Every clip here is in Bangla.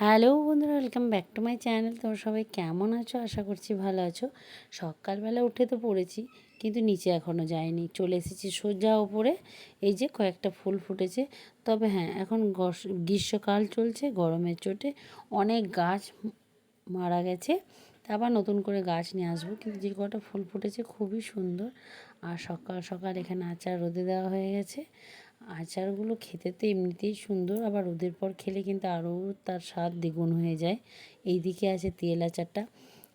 হ্যালো বন্ধুরা welcome back to my channel তোমরা সবাই কেমন আছো? আশা করছি ভালো আছো। সকালবেলা উঠে তো পড়েছি, কিন্তু নিচে এখনও যায়নি চলে এসেছি সোজা ওপরে, এই যে কয়েকটা ফুল ফুটেছে। তবে হ্যাঁ এখন গ্রীষ্মকাল চলছে, গরমের চোটে অনেক গাছ মারা গেছে। আবার নতুন করে গাছ নিয়ে আসব, কিন্তু যে কটা ফুল ফুটেছে খুবই সুন্দর। আর সকাল সকাল এখানে আচার রোদে দেওয়া হয়ে গেছে। আচারগুলো খেতে তো এমনিতেই সুন্দর, আবার রোদের পর খেলে কিন্তু আরও তার স্বাদ দ্বিগুণ হয়ে যায়। এই দিকে আছে তেল আচারটা।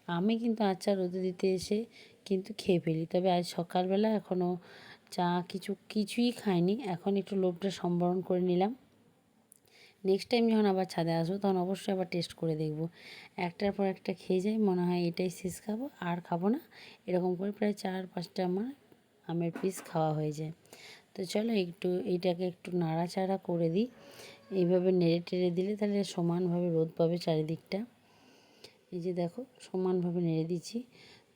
আমি কিন্তু আচার রোদে দিতে এসে কিন্তু খেয়ে ফেলি। তবে আজ সকালবেলা এখনও চা কিছু, কিছুই খাইনি। এখন একটু লোভটা সম্বরণ করে নিলাম। নেক্সট টাইম যখন আবার ছাদে আসব তখন অবশ্যই আবার টেস্ট করে দেখব। একটার পর একটা খেয়ে যাই, মনে হয় এটাই শেষ খাব, আর খাব না। এরকম করে প্রায় চার পাঁচটা আমার আমের পিস খাওয়া হয়ে যায়। তো চলো একটু এইটাকে একটু নাড়াচাড়া করে দিই। এইভাবে নেড়ে টেড়ে দিলে তাহলে সমানভাবে রোদ পাবে চারিদিকটা। এই যে দেখো, সমানভাবে নেড়ে দিচ্ছি।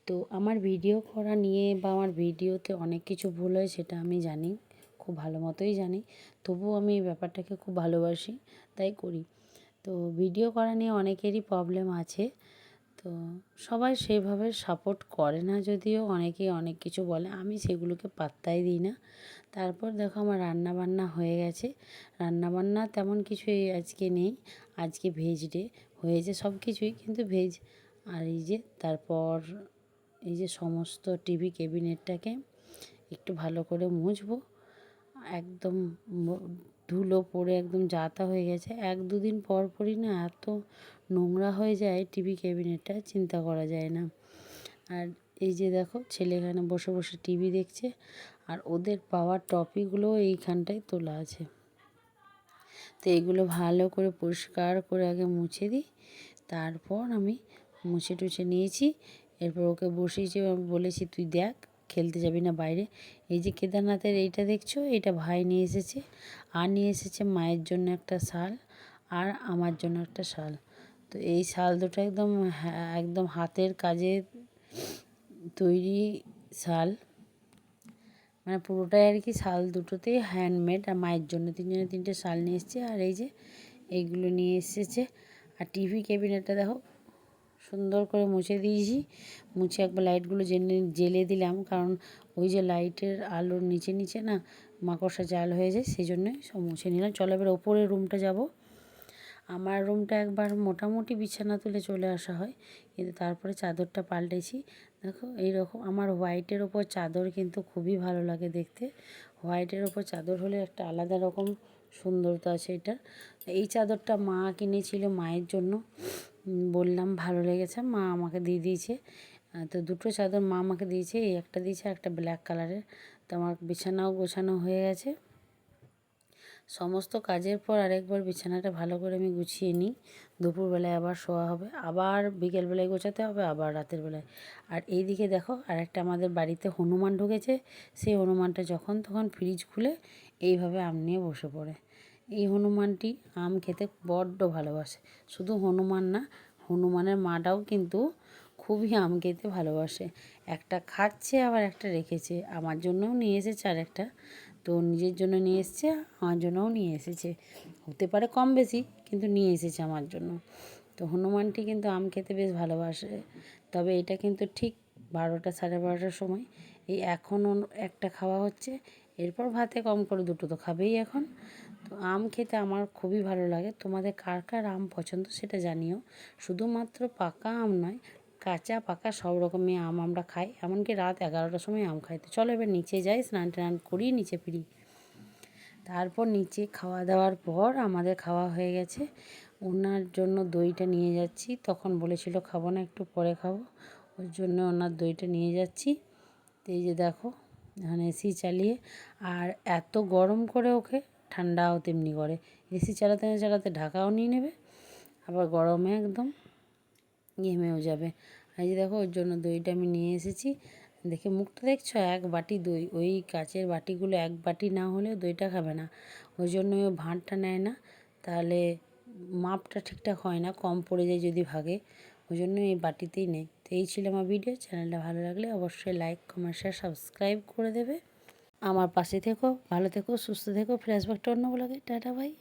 তো আমার ভিডিও করা নিয়ে বা আমার ভিডিওতে অনেক কিছু ভুল হয় সেটা আমি জানি, খুব ভালো মতোই জানি। তবুও আমি এই ব্যাপারটাকে খুব ভালোবাসি, তাই করি। তো ভিডিও করা নিয়ে অনেকেরই প্রবলেম আছে। তো সবাই সেইভাবে সাপোর্ট করে না যদিও, অনেকেই অনেক কিছু বলে। আমি সেগুলোকে পাত্তাই দিই না। তারপর দেখো আমার রান্না বান্না হয়ে গেছে। রান্না বান্না তেমন কিছুই আজকে নেই। আজকে ভেজ ডে হয়েছে সব কিছুই, কিন্তু ভেজ আর এই যে তারপর এই যে সমস্ত টিভি ক্যাবিনেটটাকে একটু ভালো করে মুছবো। একদম ধুলো পড়ে একদম যাতা হয়ে গেছে। এক দুদিন পর পরই না এত নোংরা হয়ে যায় টিভি ক্যাবিনেটটা, চিন্তা করা যায় না। আর এই যে দেখো, ছেলে এখানে বসে বসে টিভি দেখছে আর ওদের পাওয়ার টপিকগুলো এইখানটায় তোলা আছে। তো এগুলো ভালো করে পরিষ্কার করে আগে মুছে দিই, তারপর আমি মুছে টুছে নিয়েছি। এরপর ওকে বসিয়েছি বলেছি, তুই দেখ খেলতে যাবি না বাইরে। এই যে কেদারনাথের এইটা দেখছ? এটা ভাই নিয়ে এসেছে। আর নিয়ে এসেছে মায়ের জন্য একটা শাল আর আমার জন্য একটা শাল। তো এই শাল দুটো একদম একদম হাতের কাজে তৈরি শাল। মানে পুরোটাই আর কি শাল দুটোতেই হ্যান্ডমেড আর মায়ের জন্য তিনজনে তিনটে শাল নিয়ে এসেছে। আর এই যে এইগুলো নিয়ে এসেছে। আর টিভি ক্যাবিনেটটা দেখো। সুন্দর করে মুছে দিয়েছি। মুছে একবার লাইটগুলো জেনে, জেলে দিলাম। কারণ ওই যে লাইটের আলোর নিচে নিচে না মাকড়সা জাল হয়ে যায় সেই জন্যই সব মুছে নিলাম। চলো এবার ওপরের রুমটা যাব। আমার রুমটা একবার মোটামুটি বিছানা তুলে চলে আসা হয়। কিন্তু তারপরে চাদরটা পাল্টেছি। দেখো, এইরকম আমার হোয়াইটের ওপর চাদর কিন্তু খুবই ভালো লাগে দেখতে। হোয়াইটের ওপর চাদর হলে একটা আলাদা রকম সুন্দরতা আছে এটা। এই চাদরটা মা কিনেছিল মায়ের জন্য। বললাম, ভালো লেগেছে, মা আমাকে দিয়ে দিয়েছে। তো দুটো চাদর মা আমাকে দিয়েছে, এই একটা দিয়েছে একটা ব্ল্যাক কালারের। তো আমার বিছানাও গোছানো হয়ে গেছে। সমস্ত কাজের পর আরেকবার বিছানাটা ভালো করে আমি গুছিয়ে নিই। দুপুরবেলায় আবার শোয়া হবে, আবার বিকেলবেলায় গোছাতে হবে, আবার রাতের বেলায়। আর এই দিকে দেখো, আরেকটা আমাদের বাড়িতে হনুমান ঢুকেছে। সেই হনুমানটা যখন তখন ফ্রিজ খুলে, এইভাবে আম নিয়ে বসে পড়ে। এই হনুমানটি আম খেতে বড্ড ভালোবাসে। শুধু হনুমান না, হনুমানের মাটাও কিন্তু খুবই আম খেতে ভালোবাসে। একটা খাচ্ছে, আবার একটা রেখেছে। আমার জন্যও নিয়ে এসেছে আর একটা তো নিজের জন্য নিয়ে এসেছে, আমার জন্যও নিয়ে এসেছে। হতে পারে কম বেশি, কিন্তু নিয়ে এসেছে আমার জন্য। তো হনুমানটি কিন্তু আম খেতে বেশ ভালোবাসে। তবে এটা কিন্তু ঠিক বারোটা সাড়ে বারোটার সময়। এই এখনও একটা খাওয়া হচ্ছে। এরপর ভাতে কম করে দুটো তো খাবেই এখন। তো আম খেতে আমার খুবই ভালো লাগে। তোমাদের কার কার আম পছন্দ সেটা জানিও। শুধুমাত্র পাকা আম নয়, কাঁচা, পাকা সব রকমই আম আমরা খাই। এমনকি রাত এগারোটার সময় আম খাই। তো চলো এবার নিচে যাই, স্নান টান করি, নিচে ফিরি। তারপর নিচে খাওয়া দাওয়ার পর আমাদের খাওয়া হয়ে গেছে। ওনার জন্য দইটা নিয়ে যাচ্ছি। তখন বলেছিল, খাব না, একটু পরে খাব। ওর জন্য ওনার দইটা নিয়ে যাচ্ছি। এই যে দেখো, এখানে এসি চালিয়ে। আর এত গরম করে ওকে ঠান্ডাও তেমনি করে। এসি চালাতে না চালাতে ঢাকাও নিয়ে নেবে, আবার গরমে একদম ঘেমেও যাবে। এই যে দেখো, ওর জন্য দইটা আমি নিয়ে এসেছি। দেখে মুখটা দেখছ, এক বাটি দই। ওই কাচের বাটিগুলো এক বাটি না হলে দইটা খাবে না। ওই জন্য ও ভাঁড়টা নেয় না। তাহলে মাপটা ঠিকঠাক হয় না, কম পড়ে যায় যদি ভাগে। ওই জন্য এই বাটিতেই নেই। তো এই ছিল আমার ভিডিও চ্যানেলটা ভালো লাগলে অবশ্যই লাইক কমেন্ট শেয়ার সাবস্ক্রাইব করে দেবে। আমার পাশে থেকো ভালো থেকো সুস্থ থেকো ফ্রেশ ব্যাগটা অন্য বলে টাটা ভাই।